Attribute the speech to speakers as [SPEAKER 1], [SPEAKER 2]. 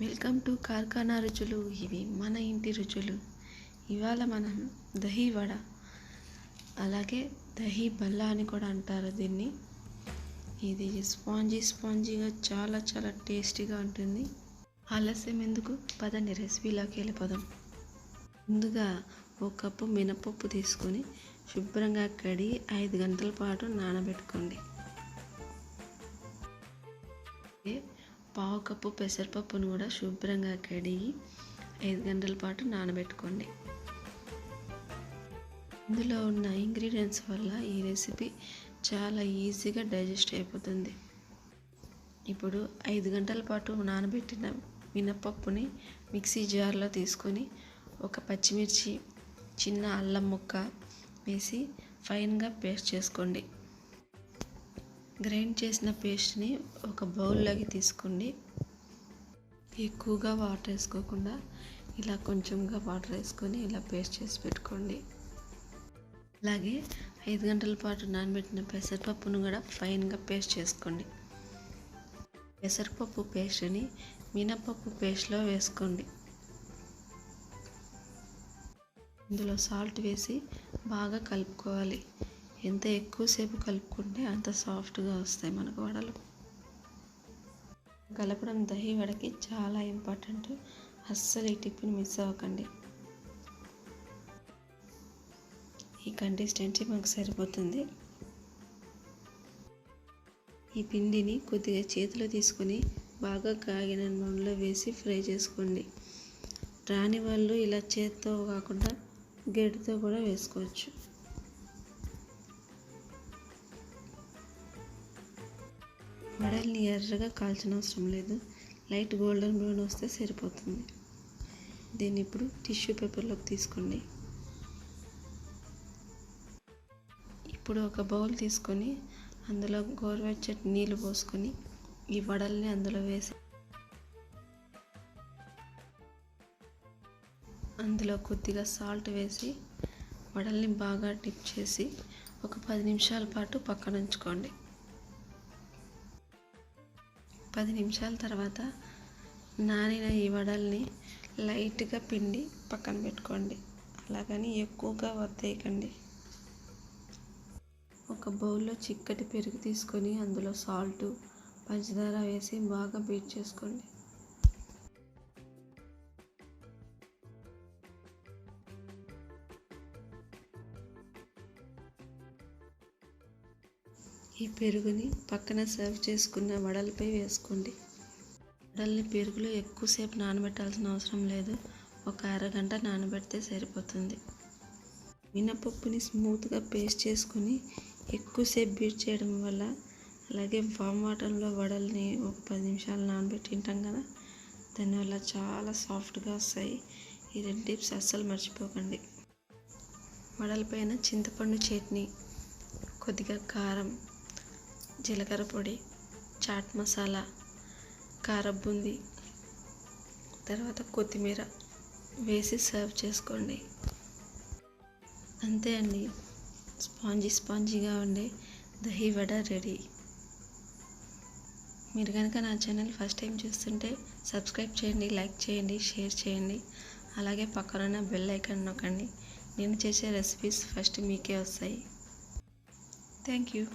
[SPEAKER 1] Welcome to కార్ఖానా రుచులు. ఇవి మన ఇంటి రుచులు. ఇవాళ మనం దహీ వడ అలాగే దహీ బల్లా అని కూడా అంటారు దీన్ని. ఇది స్పాంజీ స్పాంజీగా చాలా చాలా టేస్టీగా ఉంటుంది. ఆలస్యం ఎందుకు? పదండి రెసిపీలోకి వెళ్ళిపోదాం. ముందుగా ఒక కప్పు మినపప్పు తీసుకొని శుభ్రంగా కడిగి ఐదు గంటల పాటు నానబెట్టుకోండి. పావు కప్పు పెసరపప్పును కూడా శుభ్రంగా కడిగి ఐదు గంటల పాటు నానబెట్టుకోండి. ఇందులో ఉన్న ఇంగ్రీడియంట్స్ వల్ల ఈ రెసిపీ చాలా ఈజీగా డైజెస్ట్ అయిపోతుంది. ఇప్పుడు ఐదు గంటల పాటు నానబెట్టిన మినపప్పుని మిక్సీ జార్లో తీసుకొని ఒక పచ్చిమిర్చి చిన్న అల్లం ముక్క వేసి ఫైన్గా పేస్ట్ చేసుకోండి. గ్రైండ్ చేసిన పేస్ట్ని ఒక బౌల్లోకి తీసుకోండి. ఎక్కువగా వాటర్ వేసుకోకుండా ఇలా కొంచెంగా వాటర్ వేసుకొని ఇలా పేస్ట్ చేసి పెట్టుకోండి. అలాగే ఐదు గంటల పాటు నానబెట్టిన పెసరపప్పును కూడా ఫైన్గా పేస్ట్ చేసుకోండి. పెసరపప్పు పేస్ట్ని మినపప్పు పేస్ట్లో వేసుకోండి. ఇందులో సాల్ట్ వేసి బాగా కలుపుకోవాలి. ఎంత ఎక్కువసేపు కలుపుకుంటే అంత సాఫ్ట్గా వస్తాయి మనకు వడలు. కలపడం దహి వడకి చాలా ఇంపార్టెంట్. అస్సలు ఈ టిఫిన్ మిస్ అవ్వకండి. ఈ కన్సిస్టెన్సీ మనకు సరిపోతుంది. ఈ పిండిని కొద్దిగా చేతిలో తీసుకొని బాగా కాగిన నూనెలో వేసి ఫ్రై చేసుకోండి. రాని వాళ్ళు ఇలా చేత్తో కాకుండా గెడ్తో కూడా వేసుకోవచ్చు. వడల్ని ఎర్రగా కాల్చిన అవసరం లేదు. లైట్ గోల్డెన్ బ్రౌన్ వస్తే సరిపోతుంది. దీన్ని ఇప్పుడు టిష్యూ పేపర్లోకి తీసుకోండి. ఇప్పుడు ఒక బౌల్ తీసుకొని అందులో గోరువెచ్చటి నీళ్ళు పోసుకొని ఈ వడల్ని అందులో వేసి అందులో కొద్దిగా సాల్ట్ వేసి వడల్ని బాగా డిప్ చేసి ఒక పది నిమిషాల పాటు పక్కన ఉంచుకోండి. పది నిమిషాల తర్వాత నానిన ఈ వడల్ని లైట్గా పిండి పక్కన పెట్టుకోండి. అలాగని ఎక్కువగా వత్తేయకండి. ఒక బౌల్లో చిక్కటి పెరుగు తీసుకొని అందులో సాల్ట్ పంచదార వేసి బాగా బీట్ చేసుకోండి. ఈ పెరుగుని పక్కన సర్వ్ చేసుకున్న వడలపై వేసుకోండి. వడల్ని పెరుగులో ఎక్కువసేపు నానబెట్టాల్సిన అవసరం లేదు. ఒక అరగంట నానబెడితే సరిపోతుంది. మినపప్పుని స్మూత్గా పేస్ట్ చేసుకొని ఎక్కువసేపు బీట్ చేయడం వల్ల అలాగే వామ్ వాటర్లో వడల్ని ఒక పది నిమిషాలు నానబెట్టి తింటాం కదా దానివల్ల చాలా సాఫ్ట్గా వస్తాయి. ఈ రెండు టిప్స్ అస్సలు మర్చిపోకండి. వడలపైన చింతపండు చట్నీ కొద్దిగా కారం జీలకర్ర పొడి చాట్ మసాలా కారం తర్వాత కొత్తిమీర వేసి సర్వ్ చేసుకోండి. అంతే అండి. స్పాంజీ స్పాంజీగా ఉండే దహీ వడ రెడీ. మీరు కనుక నా ఛానల్ ఫస్ట్ టైం చూస్తుంటే సబ్స్క్రైబ్ చేయండి లైక్ చేయండి షేర్ చేయండి. అలాగే పక్కన బెల్ ఐకాన్ నొక్కండి. నేను చేసే రెసిపీస్ ఫస్ట్ మీకే వస్తాయి. Thank you.